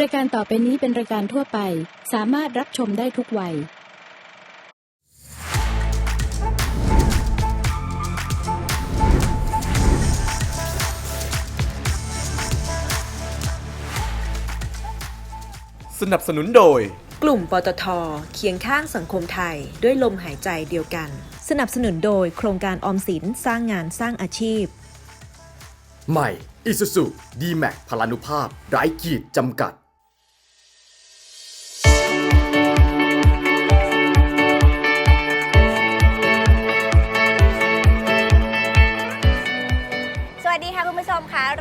รายการต่อไปนี้เป็นรายการทั่วไป สามารถรับชมได้ทุกวัย สนับสนุนโดย กลุ่มปตทเคียงข้างสังคมไทยด้วยลมหายใจเดียวกัน สนับสนุนโดยโครงการออมสินสร้างงานสร้างอาชีพ ใหม่ Isuzu D-Max พลานุภาพ ไร้ขีดจำกัด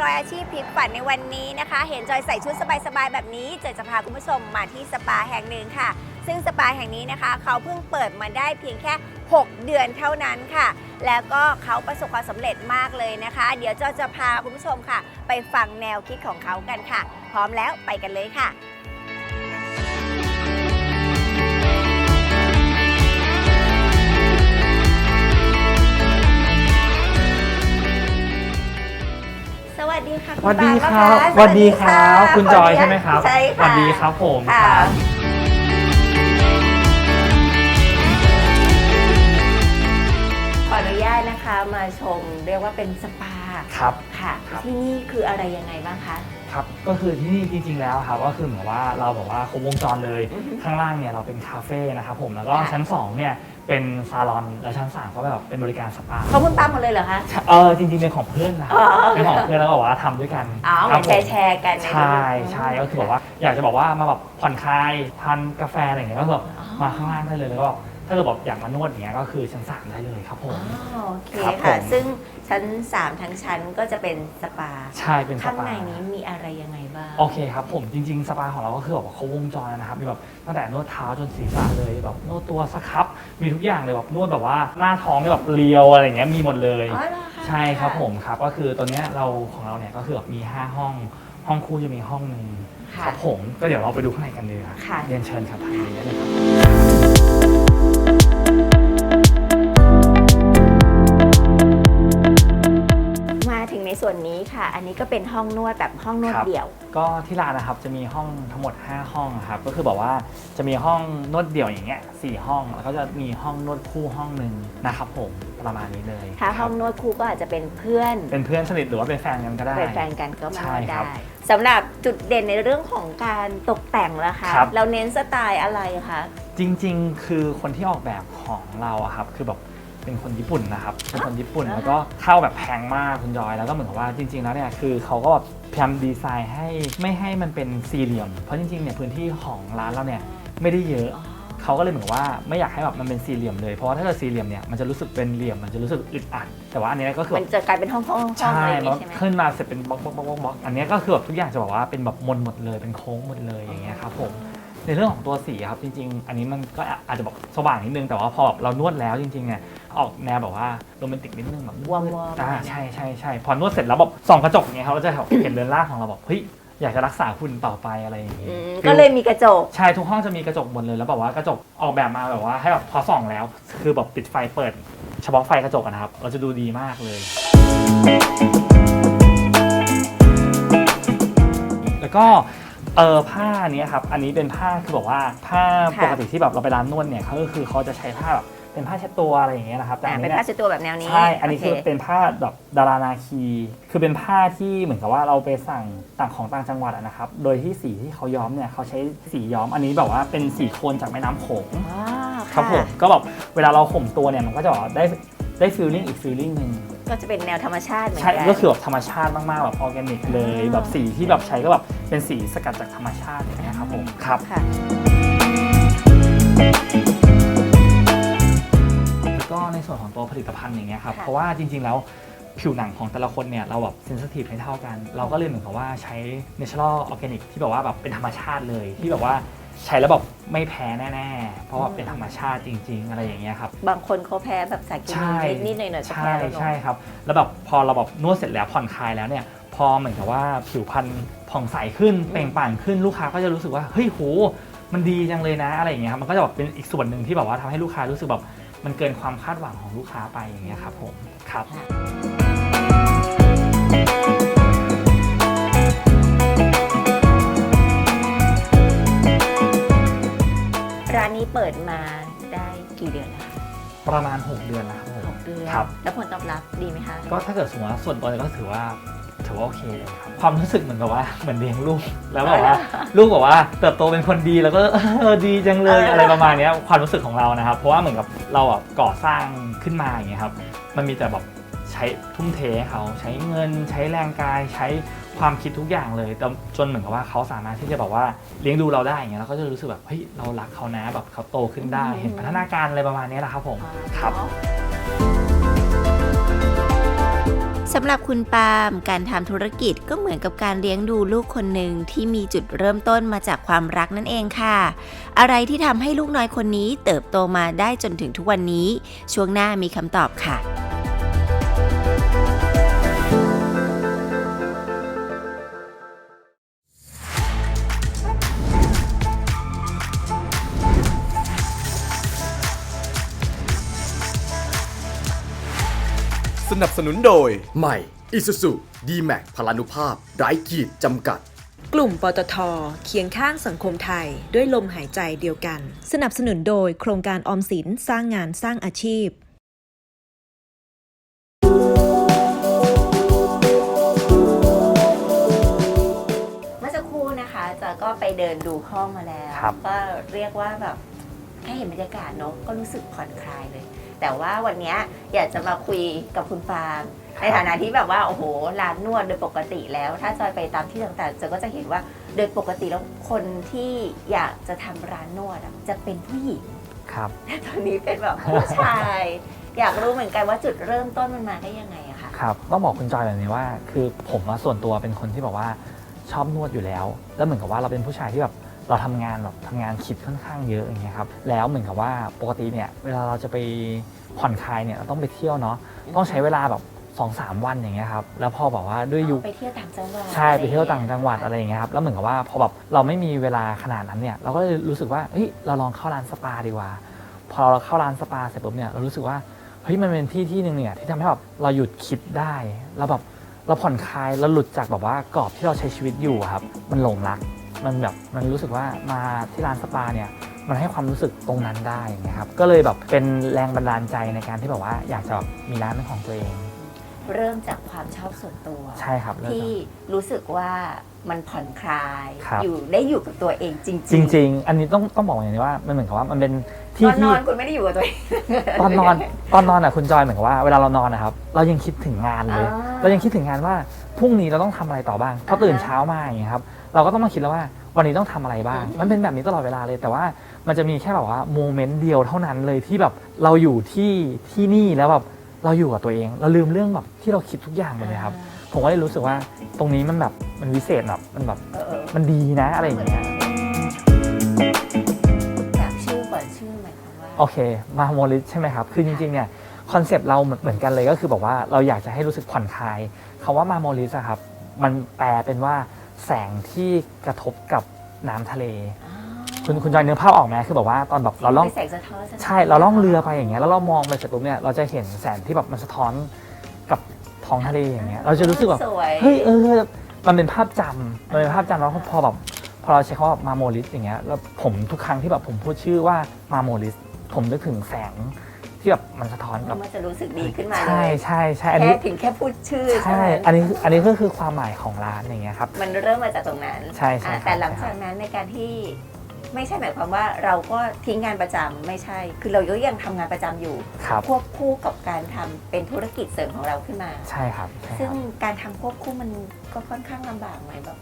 รอยอาชีพพลิกฝันในวันนี้นะคะ เห็นจอยใส่ชุดสบายๆแบบนี้เจอจะพาคุณผู้ชมมาที่สปาแห่งหนึ่งค่ะ ซึ่งสปาแห่งนี้นะคะ เขาเพิ่งเปิดมาได้เพียงแค่ 6 เดือนเท่านั้นค่ะ แล้วก็เขาประสบความสำเร็จมากเลยนะคะ เดี๋ยวจอยจะพาคุณผู้ชมค่ะ ไปฟังแนวคิดของเขากันค่ะ พร้อมแล้วไปกันเลยค่ะ วัสดีค่ะสคุณวัสดีปาครับะะสวัสดีครับะคุณจอยใช่ไหมครับใช่สค่ะวัสดีครับผมค่ะครับขออนุญาตนะคะมาชมเรียกว่าเป็นสปาครับค่ะครับที่นี่คืออะไรยังไงบ้างคะครับก็คือที่นี่จริงๆแล้วครับก็คือเหมือนว่าเราบอกว่าครบวงจรเลยอือฮึข้างล่างเนี่ยเราเป็นคาเฟ่นะครับผมแล้วก็ค่ะชั้น2เนี่ย เป็นซาลอนแล้วชั้น3ก็แบบเป็นบริการสปาเขาคุณตามหมดเลยเหรอคะ เออจริงๆเป็นของเพื่อนนะอ๋อ เป็นของเพื่อนแล้วก็บอกว่าทำด้วยกันอ๋อเหคมืรัอนผแชมร์แชร์กันนใช่ใช่ก็คือบอกว่าอยากจะบอกว่ามาแบบผ่อนคลายทานกาแฟอะไรอย่างเงี้ยก็แบบมาข้างล่างได้เลยแล้วก็ ถ้าเกิดแบบอยากมานวดอย่างเงี้ยก็คือชั้นสามได้เลยครับผอ๋อมโอเคครับผค่ะ ม ซึ่งชั้น 3 ทั้งชั้นก็จะเป็นสปา ใช่เป็นสข้างปา ในนี้มีอะไรยังไงบ้าง โอเคครับผมจริง ๆ สปาของเราก็คือแบบครบวงจรนะครับมีแบบตั้งแต่นวดเท้าจนศีรษะเลยแบบนวดตัวสครับมีทุกอย่างเลยแบบนวดแบบว่าหน้าท้องแบบเรียวอะไรอย่างเงี้ยมีหมดเลย อ๋อเหรอคะใช่ครับผมครับก็คือตัวเนี้ยเราของเราเนี่ยก็คือแบบมี 5 ห้อง ห้องคู่จะมีห้องหนึ่งค่ะ ครับผมก็เดี๋ยวเราไปดูข้างในกันเลยครับค่ะ เรียนเชิญครับทางนี้ได้เลยครับ ส่วนนี้ค่ะ อันนี้ก็เป็นห้องนวดแบบห้องนวดครับ เดี่ยว ก็ที่ร้านนะครับจะมีห้องทั้งหมด 5 ห้องครับก็คือแบบว่าจะมีห้องนวดเดี่ยวอย่างเงี้ยสี่ห้อง แล้วก็จะมีห้องนวดคู่ห้องหนึ่งนะครับผมประมาณนี้เลยถ้าคห้รัอบงนวดคู่ก็อาจจะเป็นเพื่อนเป็นเพื่อนสนิทหรือว่าเป็นแฟนกันก็ได้ เป็นแฟนกันก็มาใช่นวดครัได้บสำหรับจุดเด่นในเรื่องของการตกแต่งละคะ ครับ เราเน้นสไตล์อะไรคะ จริงๆ คือคนที่ออกแบบของเราอะครับ คือแบบ เป็นคนญี่ปุ่นนะครับเป็นคนญี่ปุ่นอ่าฮะแล้วก็เข้าแบบแพงมากคุณจอยแล้วก็เหมือนกับว่าจริง ๆ แล้วเนี่ยคือเขาก็แบบพยายามดีไซน์ให้ไม่ให้มันเป็นสี่เหลี่ยม เพราะจริงๆเนี่ยพื้นที่ของร้านเราเนี่ยไม่ได้เยอะอ๋อเขาก็เลยเหมือนกับว่าไม่อยากให้แบบมันเป็นสี่เหลี่ยมเลยเพราะว่าถ้าเกิดสี่เหลี่ยมเนี่ยมันจะรู้สึกเป็นเหลี่ยมมันจะรู้สึกอึดอัด แต่ว่าอันเนี้ยก็คือมันจะกลายเป็นห้องห้องห้องใช่อะไรอย่างมันงี้ใช่ไหมขึ้นมาเสร็จเป็นบล็อกบล็อกบล็อกบล็อกบล็อกอันเนี้ยก็คือแบบทุกอย่างจะบอกว่าเป็นแบบมนหมดเลยเป็นโค้งหมดเลยอย่างเงี้ยครับผม ในเรื่องของตัวสีครับจริง ๆ อันนี้มันก็อาจจะบอกสว่างนิดนึงแต่ว่าพอแบบเรานวดแล้วจริงๆเนี่ยออกแนวแบบว่าโรแมนติกนิดนึงแบบวอร์มๆอ่าใช่ใช่ใช่พอนวดเสร็จแล้วแบบส่องกระจกเนี่ยเขาก็จะเห็นเรือนร่างของเราแบบเฮ้ยอยากจะรักษาหุ่นต่อไปอะไรอย่างงี้ อืมก็เลยมีกระจก ใช่ทุกห้องจะมีกระจกหมดเลยแล้วแบบว่ากระจกออกแบบมาแบบว่าให้แบบพอส่องแล้ว คือแบบปิดไฟเปิด เฉพาะไฟกระจกอะนะครับ เราจะดูดีมากเลย แล้วก็ เออผ้าเนี้ยครับอันนี้เป็นผ้าคือบอกว่าผ้าค่ะ ปกติที่แบบเราไปร้านนวดเนี่ยเขาก็คือเขาจะใช้ผ้าแบบเป็นผ้าเช็ดตัวอะไรอย่างเงี้ยนะครับแต่อ่าอันเป็นนี้ผ้าเนี่ยเช็ดตัวแบบแนวนี้ใช่อันนี้คือโเเป็นผ้าแบบดารานาคี คือเป็นผ้าที่เหมือนกับว่าเราไปสั่งต่างของต่างจังหวัดอะนะครับโดยที่สีที่เขาย้อมเนี่ยเขาใช้สีย้อมอันนี้แบบว่าเป็นสีโคลนจากแม่น้ำโขง อ๋อครับผมก็แบบเวลาเราข่มตัวเนี่ยมันก็จะแบบได้ได้ฟีลลิ่งอีกฟีลลิ่งหนึ่ง ก็จะเป็นแนวธรรมชาติเหมือนใช่กันก็คือแบบธรรมชาติมากๆแบบออร์แกนิกเลยอ่าแบบสีที่แบบใช้ก็แบบเป็นสีสกัดจากธรรมชาติอย่างเงี้ยครับผมครับ ค่ะ แล้วก็ในส่วนของตัวผลิตภัณฑ์อย่างเงี้ยครับค่ะ เพราะว่าจริงๆแล้วผิวหนังของแต่ละคนเนี่ยเราแบบเซนซิทีฟไม่เท่ากัน เราก็เลยเหมือนกับว่าใช้ natural organic ที่แบบว่าแบบเป็นธรรมชาติเลยที่แบบว่า ใช้แล้วแบบไม่แพ้แน่ๆ เพราะว่าเป็นธรรมชาติจริง ๆ อะไรอย่างเงี้ยครับ บางคนเขาแพ้แบบสารเคใช่มีนิดๆหน่อยๆก็ใช่แพ้แล้วเนอะ ใช่ครับ แล้วแบบพอเราแบบนวดเสร็จแล้วผ่อนคลายแล้วเนี่ย พอเหมือนกับว่าผิวพรรณผ่องใสขึ้นเปล่งปลั่งขึ้นลูกค้าก็จะรู้สึกว่าเฮ้ยโหมันดีจังเลยนะอะไรอย่างเงี้ยครับมันก็จะแบบเป็นอีกส่วนหนึ่งที่แบบว่าทำให้ลูกค้ารู้สึกแบบมันเกินความคาดหวังของลูกค้าไปอย่างเงี้ยครับผมครับ ค เปิดมาได้กี่เดือนแล้วคะประมาณ 6 เดือนแล้วครับผม หกเดือน ครับ แล้วผลตอบรับดีไหมคะก็ถ้าเกิดสมมติว่าส่วนตัวเนี่ยก็ถือว่าถือว่าโอเคเลยครับความรู้สึกเหมือนกับว่าเหมือนเลี้ยงลูกแล้วแบบว่าลูกบอกว่าเติบโตเป็นคนดีแล้วก็เออดีจังเลยอะไรประมาณเนี้ยความรู้สึกของเรานะครับ เพราะว่าเหมือนกับเราอะก่อสร้างขึ้นมาอย่างเงี้ยครับมันมีแต่แบบใช้ทุ่มเทให้เขาใช้เงินใช้แรงกายใช้ ความคิดทุกอย่างเลยแต่จนเหมือนกับว่าเขาสามารถที่จะแบบว่าเลี้ยงดูเราได้อย่างเงี้ยเราก็จะรู้สึกแบบเฮ้ยเรารักเขานะแบบเขาโตขึ้นได้เห็นพัฒนาการอะไรประมาณนี้แหละครับผมครับสำหรับคุณปาล์มการทำธุรกิจก็เหมือนกับการเลี้ยงดูลูกคนหนึ่งที่มีจุดเริ่มต้นมาจากความรักนั่นเองค่ะ อะไรที่ทำให้ลูกน้อยคนนี้เติบโตมาได้จนถึงทุกวันนี้ ช่วงหน้ามีคำตอบค่ะ นับสนุนโดย ใหม่ Isuzu D-Max พลานุภาพ ไร้ขีดจำกัด กลุ่มปตทเคียงข้างสังคมไทยด้วยลมหายใจเดียวกัน สนับสนุนโดยโครงการออมสินสร้างงานสร้างอาชีพ เมื่อสักครู่นะคะจอยก็ไปเดินดูห้องมาแล้ว ครับ ก็เรียกว่าแบบแค่เห็นบรรยากาศเนอะก็รู้สึกผ่อนคลายเลย แต่ว่าวันเนี้ยอยากจะมาคุยกับคุณปาล์มในฐานะที่แบบว่าโอ้โหร้านนวดโดยปกติแล้ว ถ้าจอยไปตามที่ต่างๆจอยก็จะเห็นว่าโดยปกติแล้วคนที่อยากจะทำร้านนวดอะจะเป็นผู้หญิงครับแต่ตอนนี้เป็นแบบผู้ชาย อยากรู้เหมือนกันว่าจุดเริ่มต้นมันมาได้ยังไงอะคะครับต้องบอกคุณจอยแบบนี้ว่า คือผมอะส่วนตัวเป็นคนที่แบบว่าชอบนวดอยู่แล้ว แล้วเหมือนกับว่าเราเป็นผู้ชายที่แบบ เราทำงานแบบทำงานคิดค่อนข้างเยอะอย่างเงี้ยครับแล้วเหมือนกับว่าปกติเนี่ยเวลาเราจะไปผ่อนคลายเนี่ยเราต้องไปเที่ยวเนาะต้องใช้เวลาแบบสองสามวันอย่างเงี้ยครับแล้วพอแบบว่าด้วยยุคไปเที่ยวต่างจังหวัดใช่ไปเที่ยวต่างจังหวัดอะไรอย่างเงี้ยครับแล้วเหมือนกับว่าพอแบบเราไม่มีเวลาขนาดนั้นเนี่ยเราก็เลยรู้สึกว่าเฮ้ยเราลองเข้าร้านสปาดีกว่า พอเราเข้าร้านสปาเสร็จปุ๊บเนี่ยเรารู้สึกว่าเฮ้ยมันเป็นที่ที่หนึ่งเนี่ยที่ทำให้แบบเราหยุดคิดได้เราแบบเราผ่อนคลายเราหลุดจากแบบว่ากรอบที่เราใช้ชีวิตอยู่อะครับ มันหลงรัก มันแบบมันรู้สึกว่ามาที่ร้านสปาเนี่ยมันให้ความรู้สึกตรงนั้นได้อย่างเงี้ยครับก็เลยแบบเป็นแรงบันดาลใจในการที่แบบว่าอยากจะแบบมีร้านเป็นของตัวเอง เริ่มจากความชอบส่วนตัว ใช่ครับเริ่มที่จากรู้สึกว่ามันผ่อนคลายครับอยู่ได้อยู่กับตัวเองจริงๆจริงๆอันนี้ต้องต้องบอกอย่างนี้ว่ามันเหมือนกับว่ามันเป็นตที่อนนที่อนคุณไม่ได้อยู่กับตัวเองตอนนอนตอนนอนอะคุณจอยเหมือนกับว่าเวลาเรานอนนะครับ เรายังคิดถึงงานเลยอ่าเรายังคิดถึงงานว่าพรุ่งนี้เราต้องทำอะไรต่อบ้างพอตื่นอ่าฮะเช้ามาอย่างเงี้ยครับ เราก็ต้องมาคิดแล้วว่าวันนี้ต้องทำอะไรบ้างอืมมันเป็นแบบนี้ตลอดเวลาเลย แต่ว่ามันจะมีแค่แบบว่าโมเมนต์เดียวเท่านั้นเลยที่แบบเราอยู่ที่ที่นี่แล้วแบบเราอยู่กับตัวเอง เราลืมเรื่องแบบที่เราคิดทุกอย่างไปเลยครับ ผมก็เลยรู้สึกว่าตรงนี้มันแบบมันวิเศษแบบมันแบบเออเออมันดีนะอะไรอย่างเงี้ยจากชื่อก่อนชื่อหมายความว่าโอเค มาโมลิสใช่ไหมครับ คือจริงๆเนี่ยคอนเซปต์เราเหมือนเหมือนกันเลยก็คือบอกว่าเราอยากจะให้รู้สึกผ่อนคลายคาว่ามาโมลิสอะครับมันแปลเป็นว่า แสงที่กระทบกับน้ำทะเลอ๋อคุณคุณจอยเนื้อภาพออกไหมคือแบบว่าตอนแบบเราล่องป็นแสงสะท้อนสะท้อนใช่เราล่องเรือไปอย่างเงี้ยแล้วเรามองไปเสร็จปุ๊บเนี่ยเราจะเห็นแสงที่แบบมันสะท้อนกับท้องทะเลอย่างเงี้ยเราจะรู้สึกแบบสวยเฮ้ยเออมันเป็นภาพจำมันเป็นภาพจำแล้วพอแบบพอเราใช้คำว่ามาโมลิสอย่างเงี้ยแล้วผมทุกครั้งที่แบบผมพูดชื่อว่ามาโมลิสผมนึกถึงแสง ที่แบบมันสะท้อนกับมันจะรู้สึกดีขึ้นมาเลใช่ยใช่ใช่อันแค่นี้ถึงแค่พูดชื่อใช่ไหมอันนี้อันนี้ก็คือความหมายของร้านอย่างเงี้ยครับ มันเริ่มมาจากตรงนั้นใช่ใช่อะครับแต่หลังจากนั้นในการที่ไม่ใช่หมายความว่าเราก็ทิ้งงานประจำไม่ใช่ คือเราก็ยังทำงานประจำอยู่ ครับ ควบคู่กับการทำเป็นธุรกิจเสริมของเราขึ้นมา ใช่ครับใช่ซึ่งครับการทำควบคู่มันก็ค่อนข้างลำบากไหมแบบ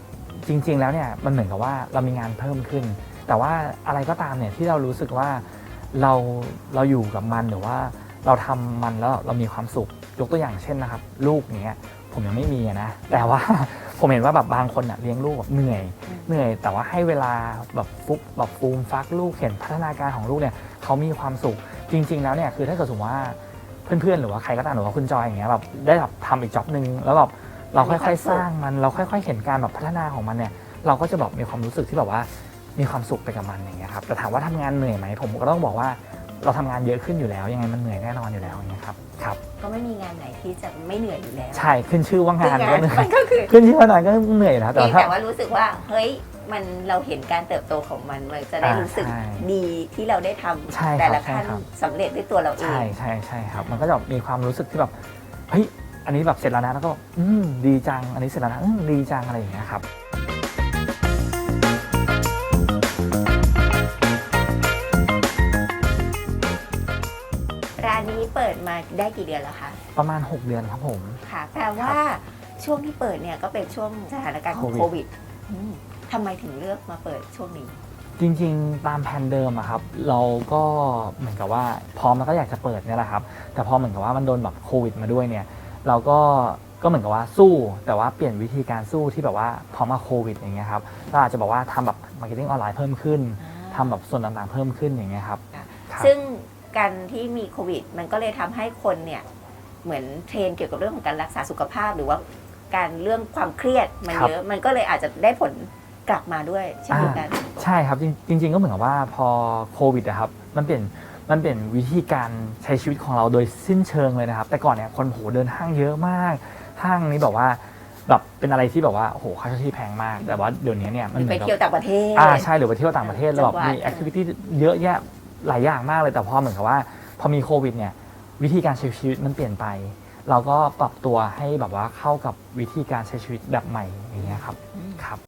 จริง ๆ แล้วเนี่ยมันเหมือนกับว่าเรามีงานเพิ่มขึ้น แต่ว่าอะไรก็ตามเนี่ยที่เรารู้สึกว่า เราเราอยู่กับมันหรือว่าเราทำมันแล้วเรามีความสุขยกตัวอย่างเช่นนะครับ ลูกอย่างเงี้ยผมยังไม่มีอะนะ แต่ว่าผมเห็นว่าแบบบางคนอะเลี้ยงลูกแบบเหนื่อยอืมเหนื่อย แต่ว่าให้เวลาแบบฟุกแบบฟูมฟักลูกเห็นพัฒนาการของลูกเนี่ยเขามีความสุขจริง ๆ แล้วเนี่ยคือถ้าเกิดสมมติว่าเพื่อนๆหรือว่าใครก็ตามหรือว่าคุณจอยอย่างเงี้ยแบบได้แบบทำอีกจ็อบหนึ่งแล้วแบบเราค่อยๆสร้างมันเราค่อย ๆ เห็นการแบบพัฒนาของมันเนี่ย เราก็จะแบบมีความรู้สึกที่แบบว่า มีความสุขไปกับมันอย่างเงี้ยครับแต่ถามว่าทำงานเหนื่อยไหมผมก็ต้องบอกว่าเราทำงานเยอะขึ้นอยู่แล้ว ยังไงมันเหนื่อยแน่นอนอยู่แล้วอย่างเงี้ยครับครับ ก็ไม่มีงานไหนที่จะไม่เหนื่อยอยู่แล้ว ใช่ขึ้นชื่อว่างานก็เหนื่อยมันก็คือขึ้นชื่อว่างานก็เหนื่อยนะแต่เพียงถ้าแต่ว่ารู้สึกว่าเฮ้ยมันเราเห็นการเติบโตของมันมันจะได้อ่ารู้สึกใช่ดีที่เราได้ทำใช่ครับแต่ละใช่ขั้นครับสำเร็จด้วยตัวเราเองใช่ใช่ใช่ครับ มันก็จะมีความรู้สึกที่แบบเฮ้ยอันนี้แบบเสร็จแล้วนะแล้วก็อืมดีจัง อันนี้เสร็จแล้วนะอืมดีจังอะไรอย่างเงี้ยครับ เปิดมาได้กี่เดือนแล้วคะ ประมาณ 6 เดือนครับผม ค่ะ แปลว่าช่วงที่เปิดเนี่ยก็เป็นช่วงสถานการณ์ของโควิดโควิดอืมทำไมถึงเลือกมาเปิดช่วงนี้ จริงๆ ตามแผนเดิมอะครับ เราก็เหมือนกับว่าพร้อมแล้วก็อยากจะเปิดเนี่ยแหละครับ แต่พอเหมือนกับว่ามันโดนแบบโควิดมาด้วยเนี่ย เราก็ก็เหมือนกับว่าสู้แต่ว่าเปลี่ยนวิธีการสู้ที่แบบว่าพร้อมมาโควิดอย่างเงี้ยครับเราอาจจะบอกว่าทำแบบมาร์เก็ตติ้งออนไลน์เพิ่มขึ้นทำแบบส่วนต่างๆเพิ่มขึ้นอย่างเงี้ยครับค่ะครับ ซึ่ง การที่มีโควิด มันก็เลยทำให้คนเนี่ยเหมือนเทรนเกี่ยวกับเรื่องของการรักษาสุขภาพ หรือว่าการเรื่องความเครียดมันเยอะมันก็เลยอาจจะได้ผลกลับมาด้วยเช่นเดียวกันใช่ครับจริงจริงๆก็เหมือนกับว่าพอโควิดอะครับมันเปลี่ยนมันเปลี่ยนวิธีการใช้ชีวิตของเราโดยสิ้นเชิงเลยนะครับ แต่ก่อนเนี่ยคนโหเดินห้างเยอะมาก ห้างนี้แบบว่าแบบเป็นอะไรที่แบบว่าโอ้โหค่าเช่าที่แพงมาก แต่ว่าเดี๋ยวนี้เนี่ยมันเหมืไปอนกับเที่ยวต่างประเทศอ่าใช่หรือไปเที่ยวต่างประเทศแล้วแบบจังหวัดมีแอคทิวิตี้เยอะแยะ หลายอย่างมากเลยแต่พอเหมือนกับว่า พอมีโควิดเนี่ยวิธีการใช้ชีวิตมันเปลี่ยนไป เราก็ปรับตัวให้แบบว่าเข้ากับวิธีการใช้ชีวิตแบบใหม่อย่างเงี้ยครับครับ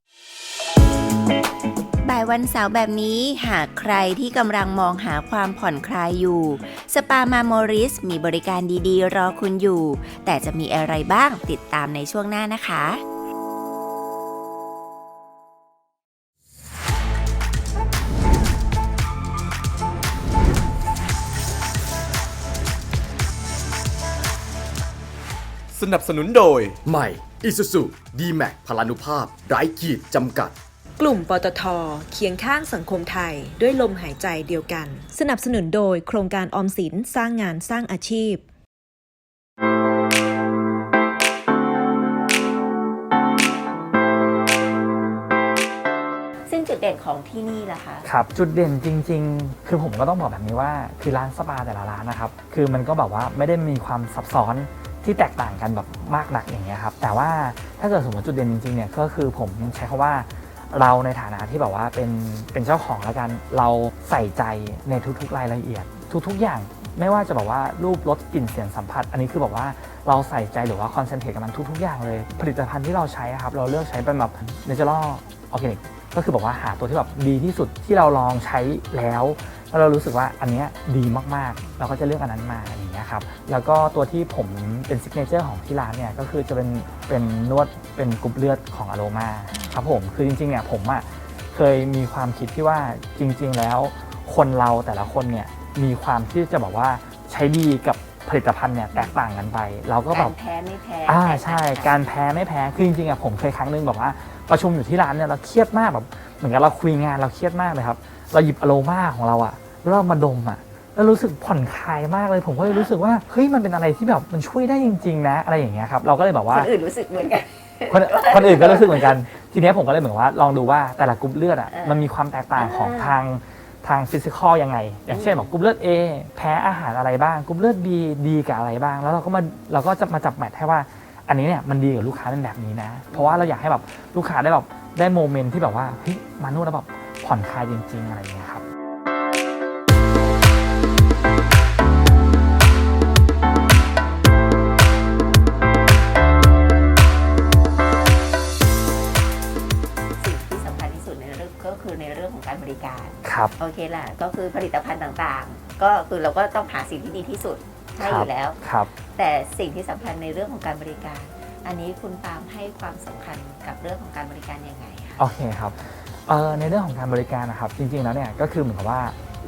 บ่ายวันเสาร์แบบนี้หากใครที่กำลังมองหาความผ่อนคลายอยู่ สปามาโมริสมีบริการดีๆ รอคุณอยู่ แต่จะมีอะไรบ้างติดตามในช่วงหน้านะคะ สนับสนุนโดย ใหม่ Isuzu D-Max พลานุภาพ ไร้ขีดจำกัด กลุ่มปตทเคียงข้างสังคมไทยด้วยลมหายใจเดียวกัน สนับสนุนโดยโครงการออมสินสร้างงานสร้างอาชีพ ซึ่งจุดเด่นของที่นี่ล่ะคะ ครับจุดเด่นจริง ๆ คือผมก็ต้องบอกแบบนี้ว่า คือร้านสปาแต่ละร้านนะครับ คือมันก็แบบว่าไม่ได้มีความซับซ้อน ที่แตกต่างกันแบบมากหนักอย่างเงี้ยครับ แต่ว่าถ้าเกิดสมมติจุดเด่นจริงๆเนี่ยก็คือผมใช้คำว่าเราในฐานะที่แบบว่าเป็นเป็นเจ้าของแล้วกันเราใส่ใจในทุกๆรายละเอียด ทุกๆอย่างไม่ว่าจะแบบว่ารูปรสกลิ่นเสียงสัมผัส อันนี้คือแบบว่าเราใส่ใจหรือว่าคอนเซนเทรตกับมันทุก ๆ อย่างเลย ผลิตภัณฑ์ที่เราใช้ครับ เราเลือกใช้เป็นแบบเนเจอรัลออร์แกนิกก็คือบอกว่าหาตัวที่แบบดีที่สุดที่เราลองใช้แล้ว แล้วเรารู้สึกว่าอันเนี้ยดีมากๆ เราก็จะเลือกอันนั้นมาอย่างเงี้ยครับแล้วก็ตัวที่ผมเป็นซิกเนเจอร์ของที่ร้านเนี่ยก็คือจะเป็นเป็นนวดเป็นกรุ๊ปเลือดของอโรมาครับผมคือจริงๆเนี่ยผมอะเคยมีความคิดที่ว่าจริง ๆ แล้วคนเราแต่ละคนเนี่ยมีความที่จะบอกว่าใช้ดีกับผลิตภัณฑ์เนี่ยแตกต่างกันไป เราก็แบกาบรแพ้ไม่แพ้อ่าแตกต่งใช่นการแพ้ไม่แพ้คือจริงๆอะผมเคยครั้งหนึงแบบว่าประชุมอยู่ที่ร้านเนี่ยเราเครียดมากแบบเหมือนกับเราคุยงานเราเครียดมากเลยครับ เราหยิบอโรมาของเราอะ แล้วเรามาดมอะแล้วรู้สึกผ่อนคลายมากเลย ผมก็เลยรู้สึกว่าเฮ้ยมันเป็นอะไรที่แบบมันช่วยได้จริง ๆ นะ อะไรอย่างเงี้ยครับเราก็เลยแบบว่าคนอื่นรู้สึกเหมือนกันคนคนอื่นก็รู้สึกเหมือนกัน ทีเนี้ยผมก็เลยเหมือนว่าลองดูว่าแต่ละกรุ๊ปเลือดอะเออมันมีความแตกต่างของอ่าทางทางฟิสิกอลยังไง อย่างเช่นแบบกรุ๊ปเลือด A แพ้อาหารอะไรบ้างกรุ๊ปเลือด B ดีกับอะไรบ้าง แล้วเราก็มาเราก็จะมาจับแมทให้ว่า อันนี้เนี่ยมันดีกับลูกค้าเป็นแบบนี้นะ เพราะว่าเราอยากให้แบบลูกค้าได้แบบได้โมเมนต์ที่แบบว่าเฮ้ยมานวดแล้วแบบผ่อนคลายจริง ๆ อะไรอย่างเงี้ยครับ บริการครับ โอเคล่ะก็คือผลิตภัณฑ์ต่างๆ ก็คือเราก็ต้องหาสิ่งที่ดีที่สุดให้อยู่แล้ว ครับ แต่สิ่งที่สำคัญในเรื่องของการบริการ อันนี้คุณปาล์มให้ความสำคัญกับเรื่องของการบริการยังไงคะ โอเคครับเอ่อในเรื่องของการบริการนะครับ จริงๆแล้วเนี่ยก็คือเหมือนกับว่า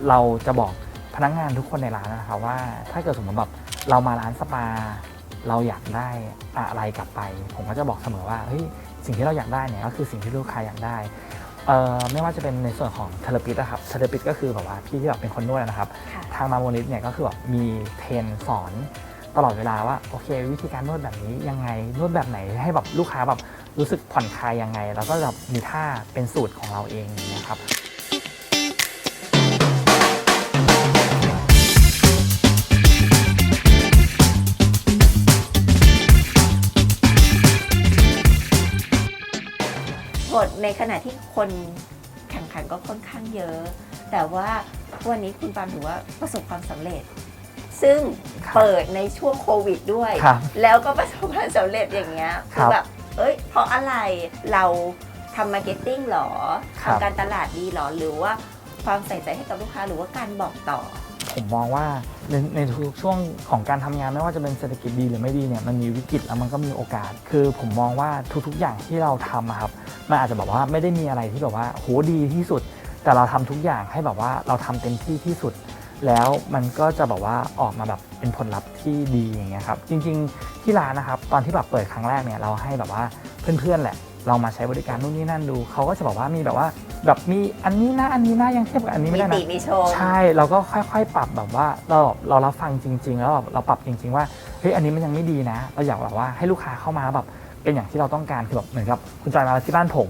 เราจะบอกพนักงานทุกคนในร้านนะครับว่าถ้าเกิดสมมติแบบเรามาร้านสปา เราอยากได้อะไรกลับไป ผมก็จะบอกเสมอว่าเฮ้ยสิ่งที่เราอยากได้เนี่ยก็คือสิ่งที่ลูกค้าอยากได้ เอ่อไม่ว่าจะเป็นในส่วนของเทเลปิสนะครับเทเลปิสก็คือแบบว่าพี่ที่แบบเป็นคนนวดนะครับ ค่ะ ทางมาโมนิสเนี่ยก็คือแบบมีเทรนสอนตลอดเวลาว่าโอเค วิธีการนวดแบบนี้ยังไงนวดแบบไหนให้แบบลูกค้าแบบรู้สึกผ่อนคลายยังไง แล้วก็แบบมีท่าเป็นสูตรของเราเองอย่างเงี้ยครับ กฎในขณะที่คนแข่งขันก็ค่อนข้างเยอะ แต่ว่าวันนี้คุณปาล์มถือว่าประสบความสำเร็จ ซึ่งครับเปิดในช่วงโควิดด้วย ครับแล้วก็ประสบความสำเร็จอย่างเงี้ยครับแบบเอ้ย เพราะอะไรเราทำมาร์เก็ตติ้งหรอครับ ทำการตลาดดีหรอหรือว่าความใส่ใจให้กับลูกค้าหรือว่าการบอกต่อ ผมมองว่าในในทุกช่วงของการทำงานไม่ว่าจะเป็นเศรษฐกิจดีหรือไม่ดีเนี่ยมันมีวิกฤตแล้วมันก็มีโอกาส คือผมมองว่าทุกๆอย่างที่เราทำอะครับมันอาจจะแบบว่าไม่ได้มีอะไรที่แบบว่าโหดีที่สุด แต่เราทำทุกอย่างให้แบบว่าเราทำเต็มที่ที่สุด แล้วมันก็จะแบบว่าออกมาแบบเป็นผลลัพธ์ที่ดีอย่างเงี้ยครับจริง ๆที่ร้านนะครับตอนที่แบบเปิดครั้งแรกเนี่ยเราให้แบบว่าเพื่อนๆแหละ เรามาใช้บริการนู่นนี่นั่นดูเขาก็จะบอกว่ามีแบบว่า แบบมีอันนี้นะอันนี้นะยังเทียบกับอันนี้ไม่มีได้นะติมีชมใช่เราก็ค่อยๆ ปรับแบบว่าเราเรารับฟังจริง ๆ แล้วแบบเราปรับจริง ๆ ว่าเฮ้ยอันนี้มันยังไม่ดีนะ เราอยากแบบว่าให้ลูกค้าเข้ามาแล้วแบบเป็นอย่างที่เราต้องการคือแบบเหมือนกับคุณจอยมาที่บ้านผม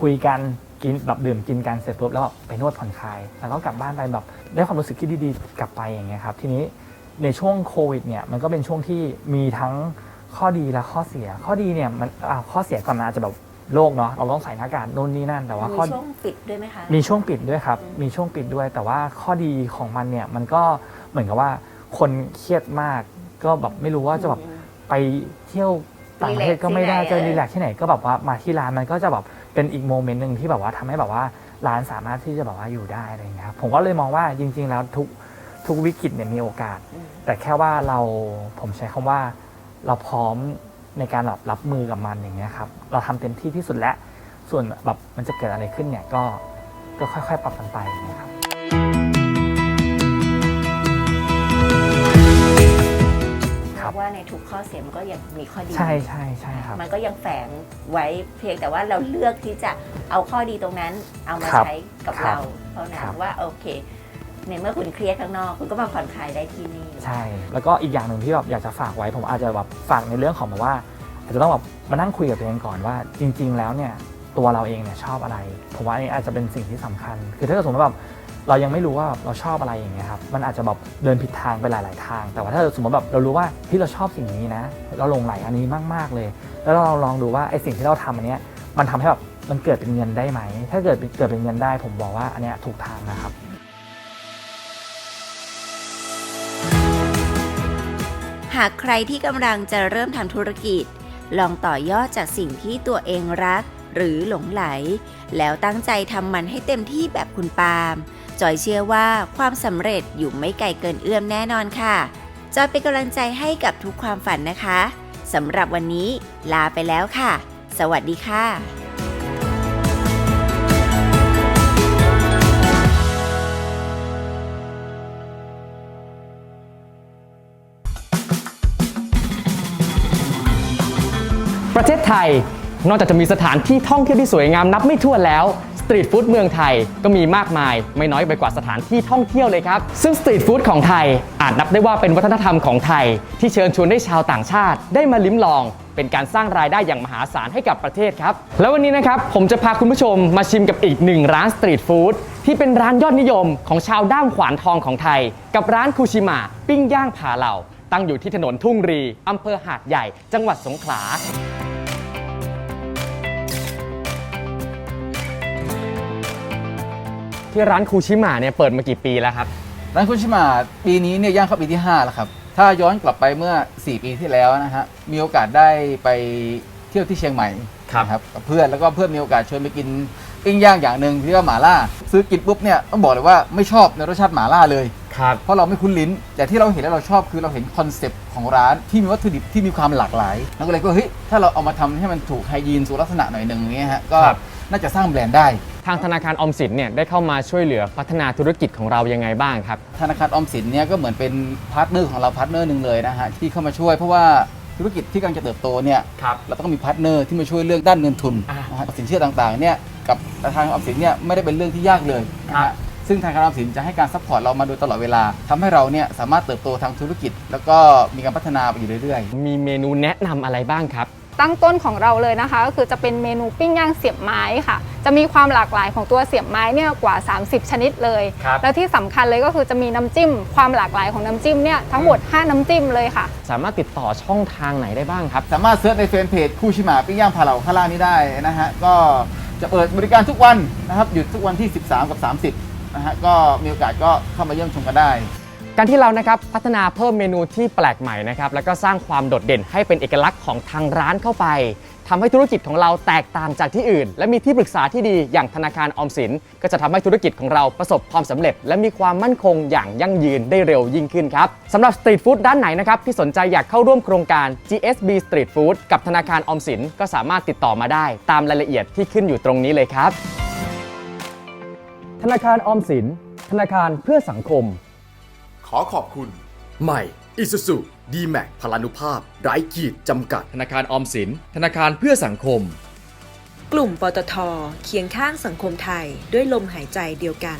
คุยกันกินแบบดื่มกินกันเสร็จปุ๊บแล้วแบบไปนวดผ่อนคลายแล้วก็กลับบ้านไปแบบได้ความรู้สึกที่ดีๆ กลับไปอย่างเงี้ยครับทีนี้ในช่วงโควิดเนี่ยมันก็เป็นช่วงที่มีทั้งข้อดีและข้อเสีย ข้อดีเนี่ยมันอ่าข้อเสียก่อนมันอาจจะแบบ โลกเนาะเราต้องใส่หน้ากากโน่นนี่นั่น แต่ว่ามีข้อช่วงปิดด้วยไหมคะ มีช่วงปิดด้วยครับอืมมีช่วงปิดด้วย แต่ว่าข้อดีของมันเนี่ยมันก็เหมือนกับว่าคนเครียดมาก ก็แบบไม่รู้ว่าจะแบบอืมไปเที่ยวต่างประเทศก็ไม่ได้ที่จะไหน รีแลกซ์ที่ไหนก็แบบว่ามาที่ร้านมันก็จะแบบเป็นอีกโมเมนต์หนึ่งที่แบบว่าทำให้แบบว่าร้านสามารถที่จะแบบว่าอยู่ได้อะไรอย่างเงี้ยครับผมก็เลยมองว่าจริง ๆ แล้วทุกทุกวิกฤตเนี่ยมีโอกาส อืม แต่แค่ว่าเราผมใช้คำว่าเราพร้อม ในการแบบรับมือกับมันอย่างเงี้ยครับเราทำเต็มที่ที่สุดแล้ว ส่วนแบบมันจะเกิดอะไรขึ้นเนี่ยก็ก็ค่อย ๆ ปรับกันไปนะครับครับว่าในทุกข้อเสียมันก็ยังมีข้อดี ใช่ใช่ใช่ครับ มันก็ยังแฝงไว้เพียงแต่ว่าเราเลือกที่จะเอาข้อดีตรงนั้น เอามาครับใช้กับครับเรา เท่านั้ครันบว่าโอเค ในเมื่อคุณเครียดข้างนอก คุณก็มาผ่อนคลายได้ที่นี่ ใช่ แล้วก็อีกอย่างหนึ่งที่แบบอยากจะฝากไว้ผมอาจจะแบบฝากในเรื่องของแบบว่าอาจจะต้องแบบมานั่งคุยกับตัวเองก่อนว่า จริง ๆ แล้วเนี่ยตัวเราเองเนี่ยชอบอะไร ผมว่าอันนี้อาจจะเป็นสิ่งที่สำคัญ คือถ้าสมมติแบบเรายังไม่รู้ว่าเราชอบอะไรอย่างเงี้ยครับ มันอาจจะแบบเดินผิดทางไปหลาย ๆ ทาง แต่ว่าถ้าสมมติแบบเรารู้ว่าที่เราชอบสิ่งนี้นะ เราลงไหลอันนี้มาก ๆ เลย แล้วเราลองดูว่าไอ้สิ่งที่เราทำอันเนี้ยมันทำให้แบบมันเกิดเป็นเงินได้ไหม ถ้าเกิดเกิดเป็นเงินได้ผมบอกว่าอันเนี้ยถูกทางนะครับากใครที่กำลังจะเริ่มทำธุรกิจ ลองต่อยอดจากสิ่งที่ตัวเองรัก หรือหลงไหล แล้วตั้งใจทำมันให้เต็มที่แบบคุณปาล์มจอยเชื่อว่าความสำเร็จอยู่ไม่ไกลเกินเอื้อมแน่นอนค่ะ จอยเป็นกำลังใจให้กับทุกความฝันนะคะสำหรับวันนี้ลาไปแล้วค่ะ สวัสดีค่ะ ประเทศไทยนอกจากจะมีสถานที่ท่องเที่ยวที่สวยงามนับไม่ถ้วนแล้วสตรีทฟู้ดเมืองไทยก็มีมากมาย ไม่น้อยไปกว่าสถานที่ท่องเที่ยวเลยครับ ซึ่งสตรีทฟู้ดของไทยอาจนับได้ว่าเป็นวัฒนธรรมของไทย ที่เชิญชวนให้ชาวต่างชาติ ได้มาลิ้มลอง เป็นการสร้างรายได้อย่างมหาศาลให้กับประเทศครับ แล้ววันนี้นะครับผมจะพาคุณผู้ชมมาชิมกับอีกหนึ่งร้านสตรีทฟู้ดที่เป็นร้านยอดนิยมของชาวด้ามขวานทองของไทย กับร้านคูชิมะปิ้งย่างผาเหล่าตั้งอยู่ที่ถนนทุ่งรีอำเภอหาดใหญ่ จังหวัดสงขลา ที่ร้านคูชิมะเนี่ยเปิดมากี่ปีแล้วครับ ร้านคุชิมาปีนี้เนี่ยย่างเข้าปีที่5แล้วครับ ถ้าย้อนกลับไปเมื่อ 4 ปีที่แล้วนะฮะ มีโอกาสได้ไปเที่ยวที่เชียงใหม่ครับ นะกับเพื่อนแล้วก็เพื่อนมีโอกาสชวนไปกินปิ้งย่างอย่างหนึ่งที่เรียกว่าหมาล่า ซื้อกินปุ๊บเนี่ยต้องบอกเลยว่าไม่ชอบในรสชาติหมาล่าเลย ครับ เพราะเราไม่คุ้นลิ้น แต่ที่เราเห็นแล้วเราชอบคือเราเห็นคอนเซปต์ของร้านที่มีวัตถุดิบที่มีความหลากหลายเราก็เลยก็เฮ้ยถ้าเราเอามาทำให้มันถูกไฮยีนสู่ลักษณะหน่อยหนึ่งอย่างเงี้ยฮะก็ครับ น่าจะสร้างแบรนด์ได้ทางธนาคารออมสินเนี่ยได้เข้ามาช่วยเหลือพัฒนาธุรกิจของเรายังไงบ้างครับ ธนาคารออมสินเนี่ยก็เหมือนเป็นพาร์ทเนอร์ของเราพาร์ทเนอร์หนึ่งเลยนะฮะที่เข้ามาช่วยเพราะว่าธุรกิจที่กำลังจะเติบโตเนี่ยครับ เราต้องมีพาร์ทเนอร์ที่มาช่วยเรื่องด้านเงินทุนอ่านะฮะสินเชื่อต่างๆเนี่ยกับทางออมสินเนี่ยไม่ได้เป็นเรื่องที่ยากเลยนะครัฮะบ ซึ่งทางการออมสินจะให้การซัพพอร์ตเรามาโดยตลอดเวลาทำให้เราเนี่ยสามารถเติบโตทางธุรกิจ แล้วก็มีการพัฒนาไปอยู่เรื่อยๆ มีเมนูแนะนำอะไรบ้างครับ ตั้งต้นของเราเลยนะคะ ก็คือจะเป็นเมนูปิ้งย่างเสียบไม้ค่ะ จะมีความหลากหลายของตัวเสียบไม้เนี่ยกว่า 30 ชนิดเลย ครับแล้วที่สำคัญเลยก็คือจะมีน้ำจิ้ม ความหลากหลายของน้ำจิ้มเนี่ยทั้งหมด 5 น้ำจิ้มเลยค่ะ สามารถติดต่อช่องทางไหนได้บ้างครับ สามารถเซิร์ชในแฟนเพจคู่ชิมาปิ้งย่างพาเหล่าข้างล่างนี้ได้นะฮะก็จะเปิดบริการทุกวันนะครับหยุดทุกวันที่ 13 กับ 30นะฮะก็มีโอกาสก็เข้ามาเยี่ยมชมกันได้ การที่เรานะครับพัฒนาเพิ่มเมนูที่แปลกใหม่นะครับแล้วก็สร้างความโดดเด่นให้เป็นเอกลักษณ์ของทางร้านเข้าไปทำให้ธุรกิจของเราแตกต่างจากที่อื่น และมีที่ปรึกษาที่ดีอย่างธนาคารออมสิน ก็จะทำให้ธุรกิจของเราประสบความสำเร็จ และมีความมั่นคงอย่างยั่งยืนได้เร็วยิ่งขึ้นครับสำหรับสตรีทฟู้ดด้านไหนนะครับที่สนใจอยากเข้าร่วมโครงการ GSB Street Food กับธนาคารออมสิน ก็สามารถติดต่อมาได้ ตามรายละเอียดที่ขึ้นอยู่ตรงนี้เลยครับ ธนาคารออมสิน ธนาคารเพื่อสังคม ขอขอบคุณ ใหม่ Isuzu D-Max พลานุภาพ ไร้ขีดจำกัด ธนาคารออมสิน ธนาคารเพื่อสังคม กลุ่มปตทเคียงข้างสังคมไทยด้วยลมหายใจเดียวกัน